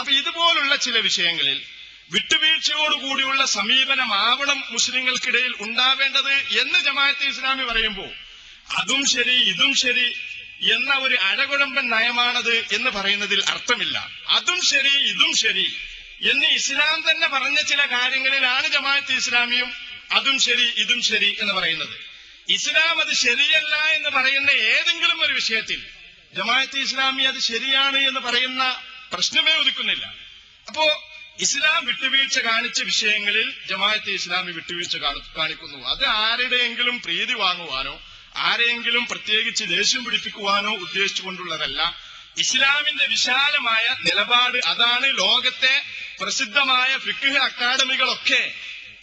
അപ്പൊ ഇതുപോലുള്ള ചില വിഷയങ്ങളിൽ വിട്ടുവീഴ്ചയോടുകൂടിയുള്ള സമീപനമാവണം മുസ്ലിങ്ങൾക്കിടയിൽ ഉണ്ടാവേണ്ടത് എന്ന് ജമാഅത്തെ ഇസ്ലാമി പറയുമ്പോൾ അതും ശരി ഇതും ശരി എന്ന ഒരു അഴകുഴമ്പൻ നയമാണത് എന്ന് പറയുന്നതിൽ അർത്ഥമില്ല. അതും ശരി ഇതും ശരി എന്ന് ഇസ്ലാം തന്നെ പറഞ്ഞ ചില കാര്യങ്ങളിലാണ് ജമാഅത്ത് ഇസ്ലാമിയും അതും ശരി ഇതും ശരി എന്ന് പറയുന്നത്. ഇസ്ലാം അത് ശരിയല്ല എന്ന് പറയുന്ന ഏതെങ്കിലും ഒരു വിഷയത്തിൽ ജമാഅത്ത് ഇസ്ലാമി അത് ശരിയാണ് എന്ന് പറയുന്ന പ്രശ്നമേ ഒതുക്കുന്നില്ല. അപ്പോ ഇസ്ലാം വിട്ടുവീഴ്ച കാണിച്ച വിഷയങ്ങളിൽ ജമാഅത്തെ ഇസ്ലാമി വിട്ടുവീഴ്ച കാണിക്കുന്നു. അത് ആരുടെയെങ്കിലും പ്രീതി വാങ്ങുവാനോ ആരെയെങ്കിലും പ്രത്യേകിച്ച് ദേഷ്യം പിടിപ്പിക്കുവാനോ ഉദ്ദേശിച്ചുകൊണ്ടുള്ളതല്ല. ഇസ്ലാമിന്റെ വിശാലമായ നിലപാട് അതാണ് ലോകത്തെ പ്രസിദ്ധമായ ഫിഖ് അക്കാദമികളൊക്കെ.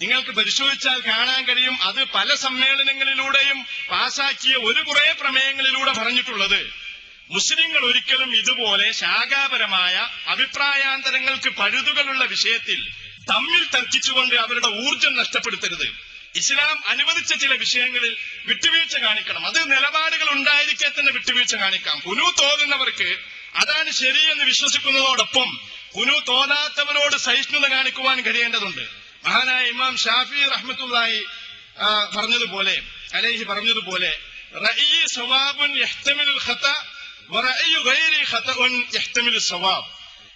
നിങ്ങൾക്ക് പരിശോധിച്ചാൽ കാണാൻ കഴിയും അത് പല സമ്മേളനങ്ങളിലൂടെയും പാസാക്കിയ ഒരു കുറെ പ്രമേയങ്ങളിലൂടെ പറഞ്ഞിട്ടുള്ളത്. മുസ്ലിങ്ങൾ ഒരിക്കലും ഇതുപോലെ ശാഖാപരമായ അഭിപ്രായാന്തരങ്ങൾക്ക് പഴുതുകളുള്ള വിഷയത്തിൽ തമ്മിൽ തർക്കിച്ചുകൊണ്ട് അവരുടെ ഊർജം നഷ്ടപ്പെടുത്തരുത്. ഇസ്ലാം അനുവദിച്ച ചില വിഷയങ്ങളിൽ വിട്ടുവീഴ്ച കാണിക്കണം. അത് നിലപാടുകൾ ഉണ്ടായിരിക്കെ തന്നെ വിട്ടുവീഴ്ച കാണിക്കാം. പുനു തോന്നുന്നവർക്ക് അതാണ് ശരിയെന്ന് വിശ്വസിക്കുന്നതോടൊപ്പം പുനു തോന്നാത്തവരോട് സഹിഷ്ണുത കാണിക്കുവാൻ കഴിയേണ്ടതുണ്ട്. മഹാനായ ഇമാം ഷാഫി റഹ്മത്തുള്ളാഹി പറഞ്ഞതുപോലെ അലേഹി പറഞ്ഞതുപോലെ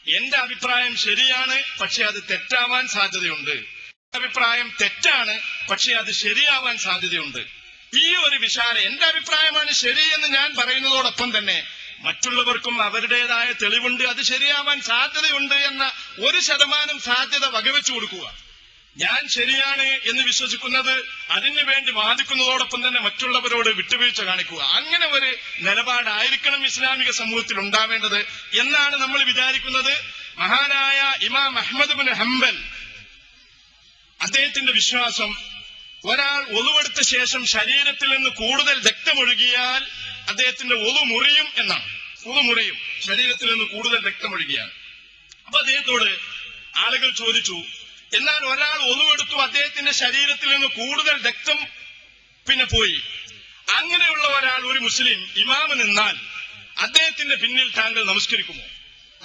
എന്റെ അഭിപ്രായം ശരിയാണ് പക്ഷെ അത് തെറ്റാവാൻ സാധ്യതയുണ്ട്. അഭിപ്രായം തെറ്റാണ് പക്ഷെ അത് ശരിയാവാൻ സാധ്യതയുണ്ട്. ഈ ഒരു വിശാല എന്റെ അഭിപ്രായമാണ് ശരി എന്ന് ഞാൻ പറയുന്നതോടൊപ്പം തന്നെ മറ്റുള്ളവർക്കും അവരുടേതായ തെളിവുണ്ട് അത് ശരിയാവാൻ സാധ്യതയുണ്ട് എന്ന ഒരു ശതമാനം സാധ്യത വകവെച്ചു കൊടുക്കുക. ഞാൻ ശരിയാണ് എന്ന് വിശ്വസിക്കുന്നത് അതിനുവേണ്ടി വാദിക്കുന്നതോടൊപ്പം തന്നെ മറ്റുള്ളവരോട് വിട്ടുവീഴ്ച കാണിക്കുക. അങ്ങനെ ഒരു നിലപാടായിരിക്കണം ഇസ്ലാമിക സമൂഹത്തിൽ ഉണ്ടാവേണ്ടത് എന്നാണ് നമ്മൾ വിചാരിക്കുന്നത്. മഹാനായ ഇമാം അഹമ്മദ് ബിൻ ഹംബൽ അദ്ദേഹത്തിന്റെ വിശ്വാസം ഒരാൾ ഒളിവെടുത്ത ശേഷം ശരീരത്തിൽ നിന്ന് കൂടുതൽ രക്തമൊഴുകിയാൽ അദ്ദേഹത്തിന്റെ ഒളു മുറിയും എന്നാണ്. ഒളു മുറിയും ശരീരത്തിൽ നിന്ന് കൂടുതൽ രക്തമൊഴുകിയാൽ. അപ്പൊ അദ്ദേഹത്തോട് ആളുകൾ ചോദിച്ചു എന്നാൽ ഒരാൾ ഒതുവെടുത്തു അദ്ദേഹത്തിന്റെ ശരീരത്തിൽ നിന്ന് കൂടുതൽ രക്തം പിന്നെ പോയി. അങ്ങനെയുള്ള ഒരാൾ ഒരു മുസ്ലിം ഇമാമ് നിന്നാൽ അദ്ദേഹത്തിന്റെ പിന്നിൽ താങ്കൾ നമസ്കരിക്കുമോ?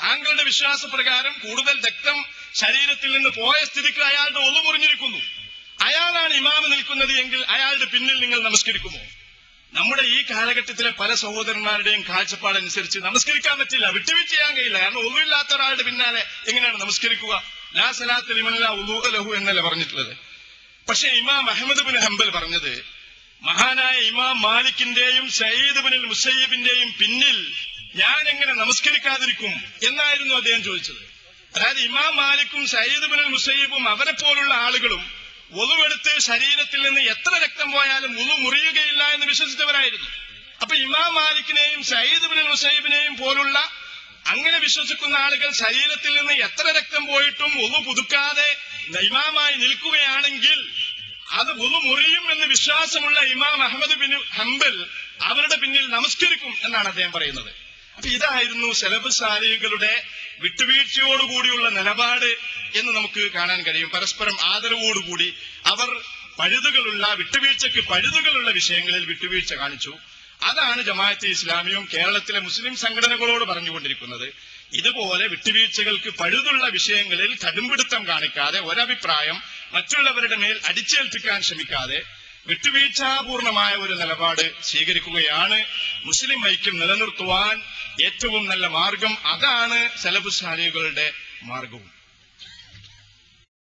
താങ്കളുടെ വിശ്വാസപ്രകാരം കൂടുതൽ രക്തം ശരീരത്തിൽ നിന്ന് പോയ സ്ഥിതിക്ക് അയാളുടെ ഒളു മുറിഞ്ഞിരിക്കുന്നു. അയാളാണ് ഇമാമ് നിൽക്കുന്നത് എങ്കിൽ അയാളുടെ പിന്നിൽ നിങ്ങൾ നമസ്കരിക്കുമോ? നമ്മുടെ ഈ കാലഘട്ടത്തിലെ പല സഹോദരന്മാരുടെയും കാഴ്ചപ്പാടനുസരിച്ച് നമസ്കരിക്കാൻ പറ്റില്ല വിട്ടുവീഴ്ച ചെയ്യാൻ കഴിയില്ല. കാരണം ഒന്നുമില്ലാത്ത ഒരാളുടെ പിന്നാലെ എങ്ങനെയാണ് നമസ്കരിക്കുക? ലാ സലാത്ത് ലിമല്ല ഉലൂ ലഹു എന്നല്ല പറഞ്ഞിട്ടുള്ളത്. പക്ഷെ ഇമാം അഹമ്മദ് ബിൻ ഹംബൽ പറഞ്ഞത് മഹാനായ ഇമാം മാലിക്കിന്റെയും സയ്യിദ് ബിൻ മുസയ്യബിന്റെയും പിന്നിൽ ഞാൻ എങ്ങനെ നമസ്കരിക്കാതിരിക്കും എന്നായിരുന്നു അദ്ദേഹം ചോദിച്ചത്. അതായത് ഇമാം മാലിക്കും സയ്യിദ് ബിൻ മുസയ്യബും അവരെ പോലുള്ള ആളുകളും ഒതുവെടുത്ത് ശരീരത്തിൽ നിന്ന് എത്ര രക്തം പോയാലും ഒതു മുറിയുകയില്ല എന്ന് വിശ്വസിച്ചവരായിരുന്നു. അപ്പൊ ഇമാം മാലിക്കിനെയും സയ്യിദ് ബിൻ മുസൈബിനെയും പോലുള്ള അങ്ങനെ വിശ്വസിക്കുന്ന ആളുകൾ ശരീരത്തിൽ നിന്ന് എത്ര രക്തം പോയിട്ടും ഒതു പുതുക്കാതെ ഇമാമായി നിൽക്കുകയാണെങ്കിൽ അത് ഒതു മുറിയും എന്ന് വിശ്വാസമുള്ള ഇമാം അഹമ്മദ് ബിൻ ഹംബൽ അവരുടെ പിന്നിൽ നമസ്കരിക്കും എന്നാണ് അദ്ദേഹം പറയുന്നത്. അപ്പൊ ഇതായിരുന്നു സെലബ് സാലികളുടെ വിട്ടുവീഴ്ചയോടുകൂടിയുള്ള നിലപാട് എന്ന് നമുക്ക് കാണാൻ കഴിയും. പരസ്പരം ആദരവോടുകൂടി അവർ പഴുതുകളുള്ള വിട്ടുവീഴ്ചയ്ക്ക് പഴുതുകളുള്ള വിഷയങ്ങളിൽ വിട്ടുവീഴ്ച കാണിച്ചു. അതാണ് ജമാഅത്തെ ഇസ്ലാമിയും കേരളത്തിലെ മുസ്ലിം സംഘടനകളോട് പറഞ്ഞുകൊണ്ടിരിക്കുന്നത്. ഇതുപോലെ വിട്ടുവീഴ്ചകൾക്ക് പഴുതുള്ള വിഷയങ്ങളിൽ കടുംപിടുത്തം കാണിക്കാതെ ഒരഭിപ്രായം മറ്റുള്ളവരുടെ മേൽ അടിച്ചേൽപ്പിക്കാൻ ശ്രമിക്കാതെ വിട്ടുവീഴ്ചാപൂർണമായ ഒരു നിലപാട് സ്വീകരിക്കുകയാണ്. മുസ്ലിം ഐക്യം നിലനിർത്തുവാൻ ഏറ്റവും നല്ല മാർഗം അതാണ് സലബുസാലികളുടെ മാർഗവും.